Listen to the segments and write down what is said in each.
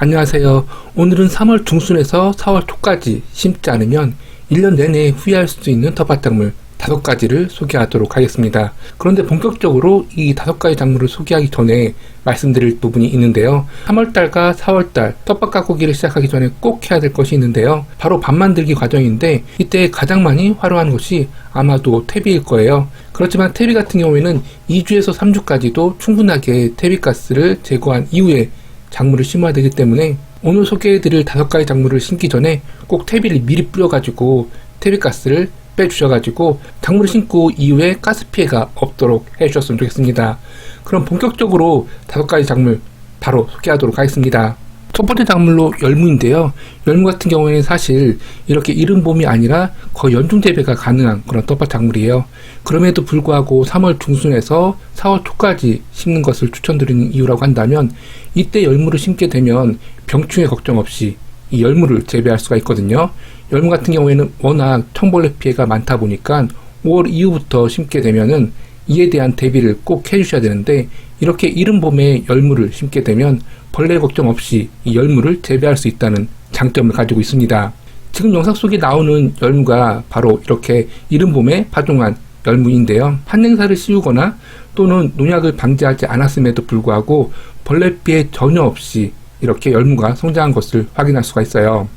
안녕하세요. 오늘은 3월 중순에서 4월 초까지 심지 않으면 1년 내내 후회할 수 있는 텃밭작물 5가지를 소개하도록 하겠습니다. 그런데 본격적으로 이 5가지 작물을 소개하기 전에 말씀드릴 부분이 있는데요. 3월달과 4월달 텃밭 가꾸기를 시작하기 전에 꼭 해야 될 것이 있는데요. 바로 밥 만들기 과정인데 이때 가장 많이 활용하는 것이 아마도 퇴비일 거예요. 그렇지만 퇴비 같은 경우에는 2주에서 3주까지도 충분하게 퇴비가스를 제거한 이후에 작물을 심어야 되기 때문에 오늘 소개해드릴 다섯 가지 작물을 심기 전에 꼭 퇴비를 미리 뿌려가지고 퇴비가스를 빼주셔가지고 작물을 심고 이후에 가스 피해가 없도록 해주셨으면 좋겠습니다. 그럼 본격적으로 다섯 가지 작물 바로 소개하도록 하겠습니다. 첫 번째 작물로 열무인데요. 열무 같은 경우에는 사실 이렇게 이른 봄이 아니라 거의 연중 재배가 가능한 그런 텃밭 작물이에요. 그럼에도 불구하고 3월 중순에서 4월 초까지 심는 것을 추천드리는 이유라고 한다면 이때 열무를 심게 되면 병충해 걱정 없이 이 열무를 재배할 수가 있거든요. 열무 같은 경우에는 워낙 청벌레 피해가 많다 보니까 5월 이후부터 심게 되면은 이에 대한 대비를 꼭 해주셔야 되는데 이렇게 이른 봄에 열무를 심게 되면 벌레 걱정 없이 이 열무를 재배할 수 있다는 장점을 가지고 있습니다. 지금 영상 속에 나오는 열무가 바로 이렇게 이른 봄에 파종한 열무인데요. 한냉사를 씌우거나 또는 농약을 방지하지 않았음에도 불구하고 벌레 피해 전혀 없이 이렇게 열무가 성장한 것을 확인할 수가 있어요.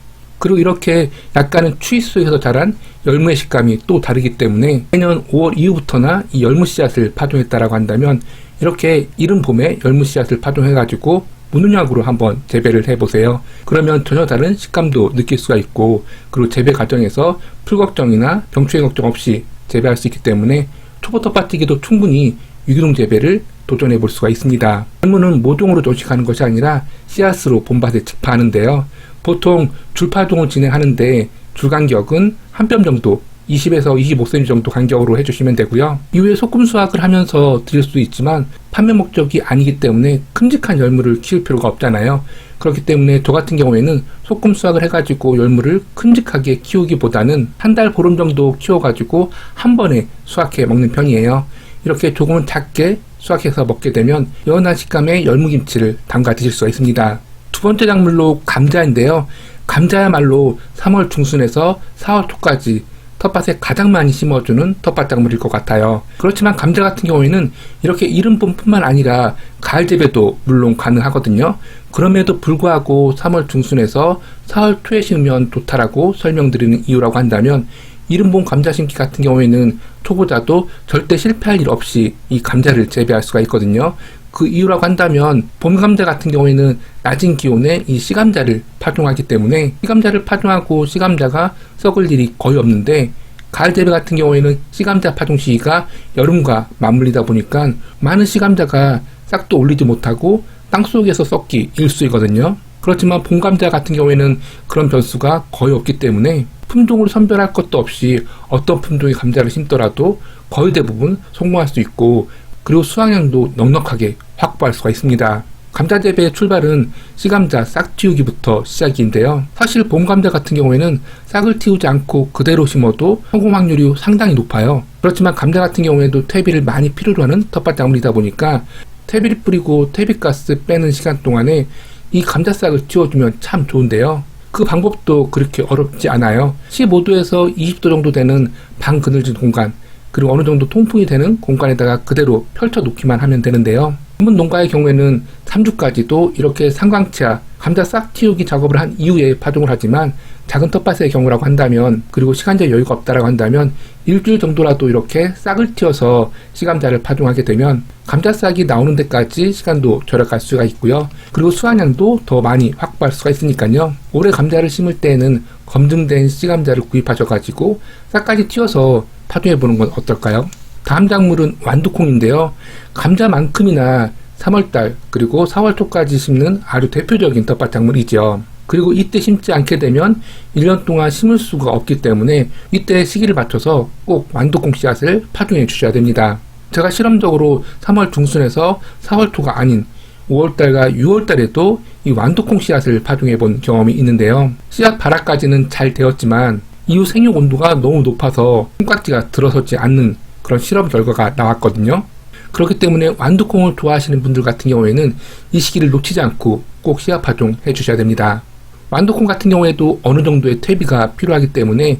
그리고 이렇게 약간은 추위 속에서 자란 열무의 식감이 또 다르기 때문에 내년 5월 이후부터나 이 열무 씨앗을 파종했다라고 한다면 이렇게 이른 봄에 열무 씨앗을 파종해가지고 무농약으로 한번 재배를 해보세요. 그러면 전혀 다른 식감도 느낄 수가 있고 그리고 재배 과정에서 풀 걱정이나 병충해 걱정 없이 재배할 수 있기 때문에 초보 텃밭이기도 충분히 유기농 재배를 도전해 볼 수가 있습니다. 열무는 모종으로 조식하는 것이 아니라 씨앗으로 봄밭에 직파하는데요. 보통 줄파종을 진행하는데 줄 간격은 한 뼘 정도 20에서 25cm 정도 간격으로 해주시면 되고요. 이후에 소금 수확을 하면서 드릴 수도 있지만 판매 목적이 아니기 때문에 큼직한 열무를 키울 필요가 없잖아요. 그렇기 때문에 저 같은 경우에는 소금 수확을 해가지고 열무를 큼직하게 키우기보다는 한 달 보름 정도 키워가지고 한 번에 수확해 먹는 편이에요. 이렇게 조금은 작게 수확해서 먹게 되면 연한 식감의 열무김치를 담가 드실 수가 있습니다. 두 번째 작물로 감자인데요. 감자야말로 3월 중순에서 4월 초까지 텃밭에 가장 많이 심어주는 텃밭 작물일 것 같아요. 그렇지만 감자 같은 경우에는 이렇게 이른 봄뿐만 아니라 가을 재배도 물론 가능하거든요. 그럼에도 불구하고 3월 중순에서 4월 초에 심으면 좋다라고 설명드리는 이유라고 한다면 이른 봄 감자 심기 같은 경우에는 초보자도 절대 실패할 일 없이 이 감자를 재배할 수가 있거든요. 그 이유라고 한다면 봄 감자 같은 경우에는 낮은 기온에 이 씨감자를 파종하기 때문에 씨감자를 파종하고 씨감자가 썩을 일이 거의 없는데 가을 재배 같은 경우에는 씨감자 파종 시기가 여름과 맞물리다 보니까 많은 씨감자가 싹도 올리지 못하고 땅속에서 썩기 일수이거든요. 그렇지만 봄 감자 같은 경우에는 그런 변수가 거의 없기 때문에 품종을 선별할 것도 없이 어떤 품종의 감자를 심더라도 거의 대부분 성공할 수 있고 그리고 수확량도 넉넉하게 확보할 수가 있습니다. 감자 재배의 출발은 씨감자 싹 틔우기부터 시작인데요. 사실 봄 감자 같은 경우에는 싹을 틔우지 않고 그대로 심어도 성공 확률이 상당히 높아요. 그렇지만 감자 같은 경우에도 퇴비를 많이 필요로 하는 텃밭 작물이다 보니까 퇴비를 뿌리고 퇴비가스 빼는 시간 동안에 이 감자 싹을 틔워주면 참 좋은데요. 그 방법도 그렇게 어렵지 않아요. 15도에서 20도 정도 되는 반그늘진 공간, 그리고 어느 정도 통풍이 되는 공간에다가 그대로 펼쳐 놓기만 하면 되는데요. 전문 농가의 경우에는 3주까지도 이렇게 상광치아 감자 싹 틔우기 작업을 한 이후에 파종을 하지만 작은 텃밭의 경우라고 한다면 그리고 시간적 여유가 없다라고 한다면 일주일 정도라도 이렇게 싹을 틔워서 씨감자를 파종하게 되면 감자 싹이 나오는 데까지 시간도 절약할 수가 있고요. 그리고 수확량도 더 많이 확보할 수가 있으니까요. 올해 감자를 심을 때에는 검증된 씨감자를 구입하셔가지고 싹까지 틔워서 파종해보는 건 어떨까요? 다음 작물은 완두콩인데요. 감자만큼이나 3월달 그리고 4월 초까지 심는 아주 대표적인 텃밭 작물이죠. 그리고 이때 심지 않게 되면 1년 동안 심을 수가 없기 때문에 이때 시기를 맞춰서 꼭 완두콩 씨앗을 파종해 주셔야 됩니다. 제가 실험적으로 3월 중순에서 4월 초가 아닌 5월달과 6월달에도 이 완두콩 씨앗을 파종해 본 경험이 있는데요. 씨앗 발화까지는 잘 되었지만 이후 생육 온도가 너무 높아서 콩깍지가 들어서지 않는 그런 실험 결과가 나왔거든요. 그렇기 때문에 완두콩을 좋아하시는 분들 같은 경우에는 이 시기를 놓치지 않고 꼭 씨앗 파종해 주셔야 됩니다. 완두콩 같은 경우에도 어느 정도의 퇴비가 필요하기 때문에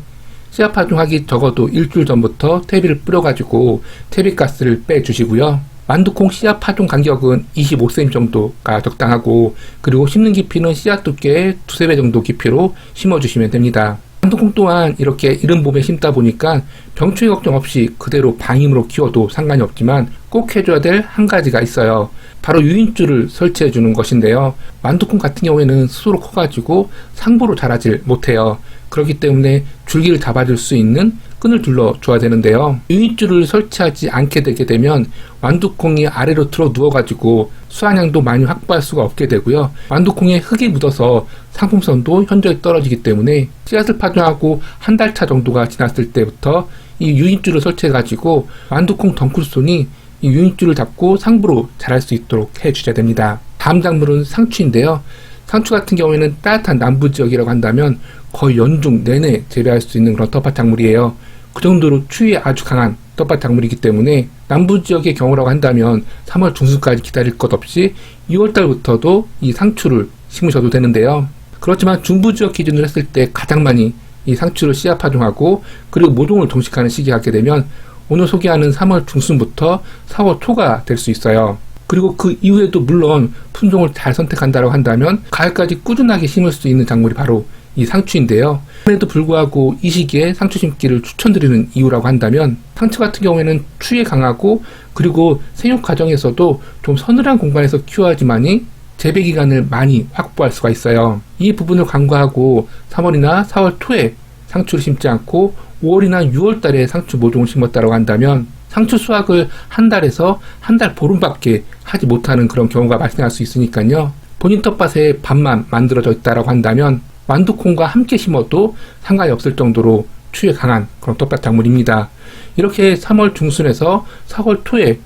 씨앗 파종하기 적어도 일주일 전부터 퇴비를 뿌려가지고 퇴비가스를 빼주시고요. 완두콩 씨앗 파종 간격은 25cm 정도가 적당하고 그리고 심는 깊이는 씨앗 두께의 두세 배 정도 깊이로 심어주시면 됩니다. 완두콩 또한 이렇게 이른 봄에 심다 보니까 병충해 걱정 없이 그대로 방임으로 키워도 상관이 없지만 꼭 해줘야 될 한 가지가 있어요. 바로 유인줄을 설치해 주는 것인데요. 완두콩 같은 경우에는 스스로 커가지고 상부로 자라질 못해요. 그렇기 때문에 줄기를 잡아줄 수 있는 끈을 둘러 줘야 되는데요. 유인줄을 설치하지 않게 되게 되면 완두콩이 아래로 틀어 누워가지고 수확량도 많이 확보할 수가 없게 되고요. 완두콩에 흙이 묻어서 상품성도 현저히 떨어지기 때문에 씨앗을 파종하고 한 달 차 정도가 지났을 때부터 이 유인줄을 설치해가지고 완두콩 덩쿨손이 이 유인줄을 잡고 상부로 자랄 수 있도록 해주셔야 됩니다. 다음 작물은 상추인데요. 상추 같은 경우에는 따뜻한 남부 지역이라고 한다면 거의 연중 내내 재배할 수 있는 그런 텃밭 작물이에요. 그 정도로 추위에 아주 강한 텃밭 작물이기 때문에 남부 지역의 경우라고 한다면 3월 중순까지 기다릴 것 없이 2월 달부터도 이 상추를 심으셔도 되는데요. 그렇지만 중부 지역 기준으로 했을 때 가장 많이 이 상추를 씨앗 파종하고 그리고 모종을 동식하는 시기가 게 되면 오늘 소개하는 3월 중순부터 4월 초가 될 수 있어요. 그리고 그 이후에도 물론 품종을 잘 선택한다고 한다면 가을까지 꾸준하게 심을 수 있는 작물이 바로 이 상추인데요. 그럼에도 불구하고 이 시기에 상추 심기를 추천드리는 이유라고 한다면 상추 같은 경우에는 추위에 강하고 그리고 생육 과정에서도 좀 서늘한 공간에서 키워야지만이 재배 기간을 많이 확보할 수가 있어요. 이 부분을 간과하고 3월이나 4월 초에 상추를 심지 않고 5월이나 6월 달에 상추 모종을 심었다고 한다면 상추 수확을 한 달에서 한 달 보름밖에 하지 못하는 그런 경우가 발생할 수 있으니까요. 본인 텃밭에 반만 만들어져 있다고 한다면 완두콩과 함께 심어도 상관이 없을 정도로 추위에 강한 그런 텃밭 작물입니다. 이렇게 3월 중순에서 4월 초에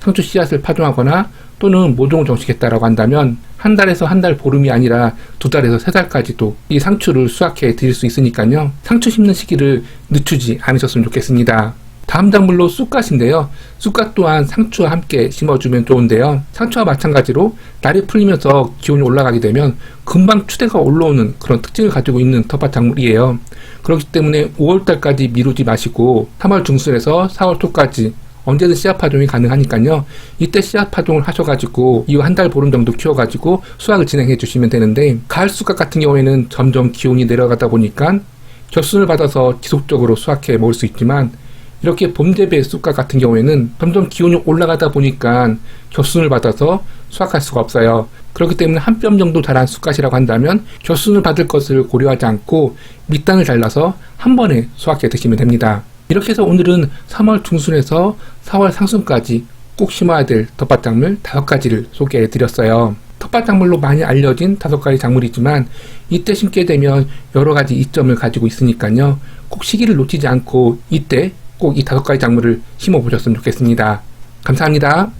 상추 씨앗을 파종하거나 또는 모종을 정식했다라고 한다면 한 달에서 한 달 보름이 아니라 두 달에서 세 달까지도 이 상추를 수확해 드릴 수 있으니까요. 상추 심는 시기를 늦추지 않으셨으면 좋겠습니다. 다음 작물로 쑥갓인데요. 쑥갓 또한 상추와 함께 심어주면 좋은데요. 상추와 마찬가지로 날이 풀리면서 기온이 올라가게 되면 금방 추대가 올라오는 그런 특징을 가지고 있는 텃밭 작물이에요. 그렇기 때문에 5월달까지 미루지 마시고 3월 중순에서 4월 초까지 언제든 씨앗 파종이 가능하니까요. 이때 씨앗 파종을 하셔가지고 이후 한 달 보름 정도 키워가지고 수확을 진행해 주시면 되는데 가을 쑥갓 같은 경우에는 점점 기온이 내려가다 보니까 겹순을 받아서 지속적으로 수확해 먹을 수 있지만 이렇게 봄재배 쑥갓 같은 경우에는 점점 기온이 올라가다 보니까 겹순을 받아서 수확할 수가 없어요. 그렇기 때문에 한 뼘 정도 자란 쑥갓이라고 한다면 겹순을 받을 것을 고려하지 않고 밑단을 잘라서 한 번에 수확해 드시면 됩니다. 이렇게 해서 오늘은 3월 중순에서 4월 상순까지 꼭 심어야 될 텃밭 작물 5가지를 소개해 드렸어요. 텃밭 작물로 많이 알려진 5가지 작물이지만 이때 심게 되면 여러 가지 이점을 가지고 있으니까요. 꼭 시기를 놓치지 않고 이때 꼭이 5가지 작물을 심어 보셨으면 좋겠습니다. 감사합니다.